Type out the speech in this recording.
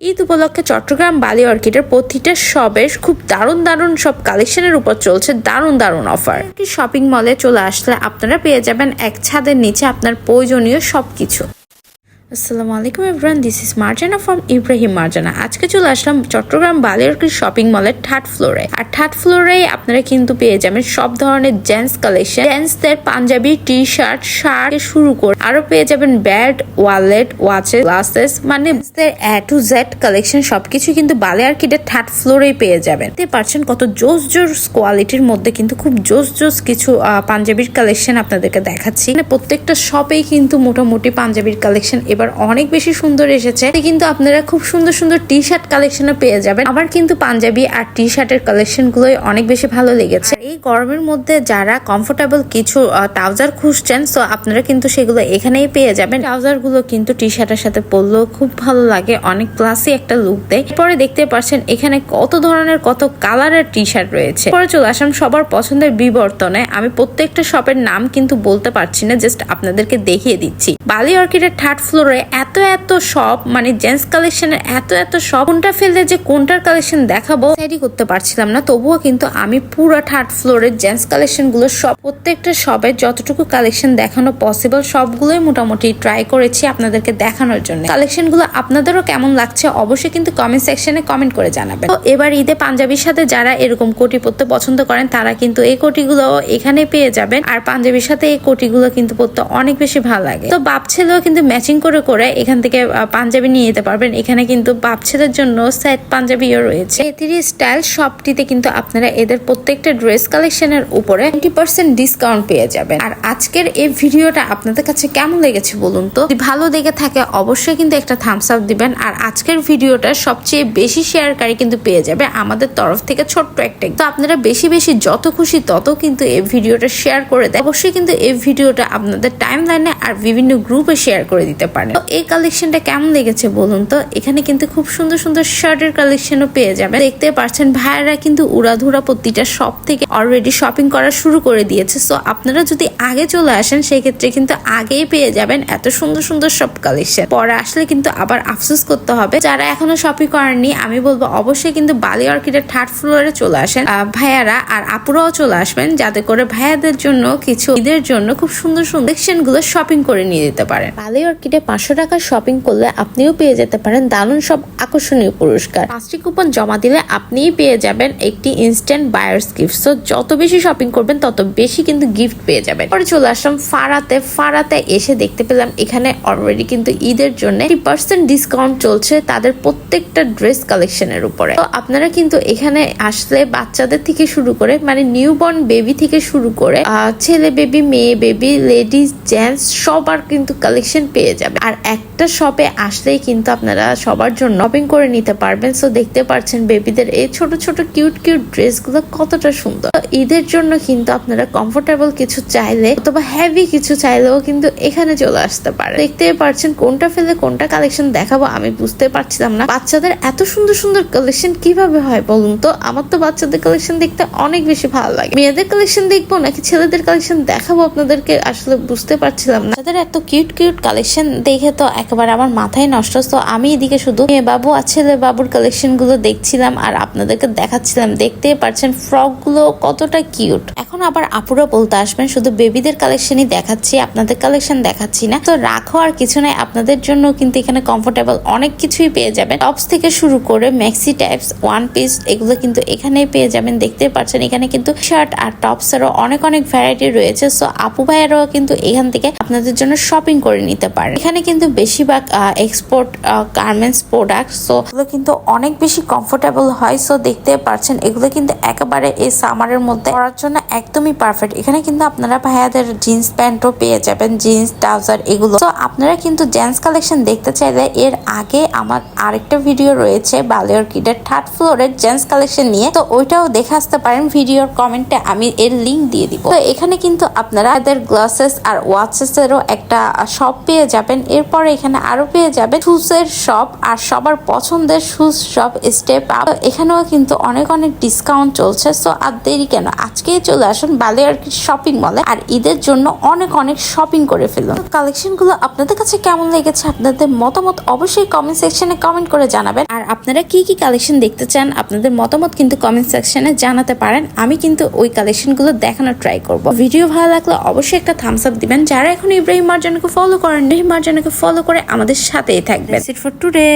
ঈদ উপলক্ষে চট্টগ্রাম বালি অর্কিডের প্রতিটা শপের খুব দারুণ দারুণ সব কালেকশনের উপর চলছে দারুণ দারুণ অফার শপিং মলে চলে আসলে আপনারা পেয়ে যাবেন এক ছাদের নিচে আপনার প্রয়োজনীয় সবকিছু। আসসালামু আলাইকুম everyone this is Marjana from Ibrahim Marjana আজকে চলে আসলাম চট্টগ্রাম বালিয়ারকি শপিং মলের থার্ড ফ্লোরে আর থার্ড ফ্লোরে আপনারা কিন্তু পেয়ে যাবেন সব ধরনের জেন্টস কালেকশন জেন্টসদের পাঞ্জাবি টি শার্ট শার্ট শুরু করে আরও পেয়ে যাবেন ব্যাট ওয়ালেট ওয়াচেস গ্লাসেস মানে এ টু জেড কালেকশন সবকিছু কিন্তু বালিয়ারকিটের থার্ড ফ্লোরেই পেয়ে যাবেন। দেখতে পারছেন কত জোস জোস কোয়ালিটির মধ্যে কিন্তু খুব জোস জোস কিছু পাঞ্জাবির কালেকশন আপনাদেরকে দেখাচ্ছি। মানে প্রত্যেকটা শপেই কিন্তু মোটামুটি পাঞ্জাবির কালেকশন এবার অনেক বেশি সুন্দর এসেছে কিন্তু আপনারা খুব সুন্দর সুন্দর টি শার্ট কালেকশনও পেয়ে যাবেন। আমার কিন্তু পাঞ্জাবি আর টি শার্টের কালেকশন গুলোই অনেক বেশি ভালো লেগেছে। এই গরমের মধ্যে যারা কমফোর্টেবল কিছু ট্রাউজার খুঁজছেন সো আপনারা কিন্তু সেগুলো এখানেই পেয়ে যাবেন। ট্রাউজারগুলো কিন্তু টি শার্টের সাথে পরলেও খুব ভালো লাগে, অনেক ক্লাসি একটা লুক দেয়। পরে দেখতে পাচ্ছেন, এখানে কত ধরনের, কত কালারের টি শার্ট রয়েছে। পরে চলে আসলাম সবার পছন্দের বিবর্তনে। আমি প্রত্যেকটা শপের নাম কিন্তু বলতে পারছি না জাস্ট আপনাদেরকে দেখিয়ে দিচ্ছি। বালি অর্কিডের থার্ড ফ্লোরে এত এত শপ মানে জেন্টস কালেকশনের এত এত শপ কোনটা ফেললে যে কোনটার কালেকশন দেখাবো, সেটাই করতে পারছিলাম না। তবুও কিন্তু আমি পুরো থার্ড ফ্লোরের জেন্টস কালেকশনগুলো সব, প্রত্যেকটা শপের যতটুকু কালেকশন দেখানো পসিবল সবগুলোই মোটামুটি ট্রাই করেছি আপনাদেরকে দেখানোর জন্য। কালেকশনগুলো আপনাদেরও কেমন লাগছে অবশ্যই কিন্তু কমেন্ট সেকশনে কমেন্ট করে জানাবেন। তো এবার ঈদে পাঞ্জাবির সাথে যারা এরকম কোটি পরতে পছন্দ করেন, তারা কিন্তু এই কোটিগুলো এখানে পেয়ে যাবেন। আর পাঞ্জাবির সাথে এই কোটিগুলো কিন্তু পরতে অনেক বেশি ভালো লাগে। তো বাপ ছেলেও কিন্তু ম্যাচিং করে করে করে এখান থেকে পাঞ্জাবি নিয়ে যেতে পারবেন। এখানে কিন্তু ছেলের জন্য সেট পাঞ্জাবিও রয়েছে। এতিরি স্টাইল শপটিতে কিন্তু আপনারা এদের প্রত্যেকটা ড্রেস কালেকশনের উপরে টোয়েন্টি পার্সেন্ট ডিসকাউন্ট পেয়ে যাবেন। আর আজকের এই ভিডিওটা আপনাদের কাছে কেমন লেগেছে বলুন তো? ভালো লেগে থাকে অবশ্যই কিন্তু একটা থামস আপ দিবেন। আর আজকের ভিডিওটা সবচেয়ে বেশি শেয়ারকারী কিন্তু পেয়ে যাবে আমাদের তরফ থেকে ছোট্ট একটা তো আপনারা বেশি বেশি যত খুশি তত কিন্তু এই ভিডিওটা শেয়ার করে দেয় অবশ্যই কিন্তু এই ভিডিওটা আপনাদের টাইম লাইনে আর বিভিন্ন গ্রুপে শেয়ার করে দিতে পারেন। তো এই কালেকশনটা কেমন লেগেছে বলুন তো? এখানে কিন্তু খুব সুন্দর সুন্দর শার্টের কালেকশনও পেয়ে যাবেন। দেখতে পাচ্ছেন, ভাইয়েরা কিন্তু উড়াধুরা প্রতিটা শপ থেকে অলরেডি শপিং করা শুরু করে দিয়েছে। সো আপনারা যদি আগে চলে আসেন, সেক্ষেত্রে কিন্তু আগেই পেয়ে যাবেন এত সুন্দর সুন্দর সব কালেকশন পরে আসলে কিন্তু আবার আফসোস করতে হবে। যারা এখনও শপিং করেননি, আমি বলব অবশ্যই কিন্তু বালি অর্কিডের থার্ড ফ্লোরে চলে আসেন। ভাইয়ারা আর আপুরাও চলে আসবেন, যাতে করে ভাইয়াদের জন্য কিছু ঈদের জন্য খুব সুন্দর সুন্দর কালেকশনগুলো শপিং করে নিয়ে যেতে পারেন। বালি অর্কিডে পাঁচশো টাকার শপিং করলে আপনিও পেয়ে যেতে পারেন দারুণ সব আকর্ষণীয় পুরস্কার। পাঁচটি কুপন জমা দিলে আপনিই পেয়ে যাবেন একটি ইনস্ট্যান্ট বায়ার্স গিফট সো যত বেশি শপিং করবেন, তত বেশি কিন্তু গিফট পেয়ে যাবেন। পরে চলে আসলাম ফারাতে। ফারাতে এসে দেখতে পেলাম এখানে অলরেডি কিন্তু ঈদের জন্য পার্সেন্ট ডিসকাউন্ট চলছে তাদের প্রত্যেকটা ড্রেস কালেকশনের উপরে। তো আপনারা কিন্তু এখানে আসলে বাচ্চাদের থেকে শুরু করে মানে নিউবর্ন বেবি থেকে শুরু করে ছেলে বেবি মেয়ে বেবি লেডিস জেন্টস সবার কিন্তু কালেকশন পেয়ে যাবে আর একটা শপে আসলেই কিন্তু আপনারা সবার জন্য শপিং করে নিতে পারবেন। সো দেখতে পাচ্ছেন বেবিদের এই ছোট ছোট কিউট কিউট ড্রেসগুলো কতটা সুন্দর। ঈদের জন্য কিন্তু আপনারা কমফোর্টেবল কিছু চাইলে অথবা হেভি কিছু চাইলেও কিন্তু এখানে চলে আসতে পারে দেখতে পাচ্ছেন কোনটা ফেলে কোনটা কালেকশন দেখাবো, আমি বুঝতে পারছিলাম না। বাচ্চাদের এত সুন্দর সুন্দর কালেকশন কীভাবে হয় বলুন তো? আমার তো বাচ্চাদের কালেকশন দেখতে অনেক বেশি ভালো লাগে। মেয়েদের কালেকশন দেখব নাকি ছেলেদের কালেকশন দেখাবো আপনাদেরকে? আসলে বুঝতে পারছিলাম না। তাদের এত কিউট কিউট কালেকশন দেখে তো একেবারে আমার মাথায় নষ্ট। তো আমি এদিকে শুধু মেয়ে বাবু আর ছেলে বাবুর কালেকশনগুলো দেখছিলাম আর আপনাদেরকে দেখাচ্ছিলাম। দেখতেই পারছেন ফ্রকগুলো কতটা কিউট এখন আবার আপুরা বলতে আসবেন, শুধু বেবিদের কালেকশনই দেখাচ্ছি, আপনাদের কালেকশন দেখাচ্ছি না। তো রাখো আর কিছু নাই, আপনাদের জন্য কিন্তু এখানে কমফোর্টেবল অনেক কিছুই পেয়ে যাবেন। টপস থেকে শুরু করে ম্যাক্সি টাইপস ওয়ান পিস এগুলো কিন্তু এখানেই পেয়ে যাবেন। দেখতে পাচ্ছেন এখানে কিন্তু শার্ট আর টপস এরও অনেক অনেক ভ্যারাইটি রয়েছে। সো আপু ভাইয়েরাও কিন্তু এখান থেকে আপনাদের জন্য শপিং করে নিতে পারেন। এখানে কিন্তু বেশিরভাগ এক্সপোর্ট গার্মেন্টস প্রোডাক্ট সো এগুলো কিন্তু অনেক বেশি কমফোর্টেবল হয়। সো দেখতে পাচ্ছেন, এগুলো কিন্তু একেবারে এই সামারের মধ্যে পরার জন্য একদমই পারফেক্ট এখানে কিন্তু আপনারা ভাইয়াদের জিন্স প্যান্টও পেয়ে যাবেন জিন্স ট্রাউজার এগুলো। তো আপনারা কিন্তু জেন্টস কালেকশন দেখতে চাইলে এর আগে আমার আরেকটা ভিডিও রয়েছে বালিয়র কিডের থার্ড ফ্লোরের জেন্টস কালেকশন নিয়ে। তো ওইটাও দেখে আসতে পারেন ভিডিওর কমেন্টে আমি এর লিংক দিয়ে দিব। তো এখানে কিন্তু আপনারা এদের গ্লাসেস আর ওয়াচেস এরও একটা শপ পেয়ে যাবেন। এরপরে এখানে আরও পেয়ে যাবে শুজের শপ আর সবার পছন্দের শুজ শপ স্টেপ আপ এখানেও কিন্তু অনেক অনেক ডিসকাউন্ট চলছে। সো আর দেরি কেন? আজকেই চলে আসুন বালিয়ার্কি শপিং মলে আর ঈদের জন্য অনেক অনেক শপিং করে ফেলুন। কালেকশনগুলো আপনাদের কাছে কেমন লেগেছে? আপনাদের মতামত অবশ্যই কমেন্ট সেকশনে কমেন্ট করে জানাবেন। আর আপনারা কি কি কালেকশন দেখতে চান, আপনাদের মতামত কিন্তু কমেন্ট সেকশনে জানাতে পারেন। আমি কিন্তু ওই কালেকশনগুলো দেখানোর ট্রাই করব। ভিডিও ভালো লাগলে অবশ্যই একটা থামস আপ দিবেন। যারা এখন ইব্রাহিম মার্জানকে ফলো করেন ইব্রাহিম মার্জানকে ফলো করে আমাদের সাথেই থাকবেন। For today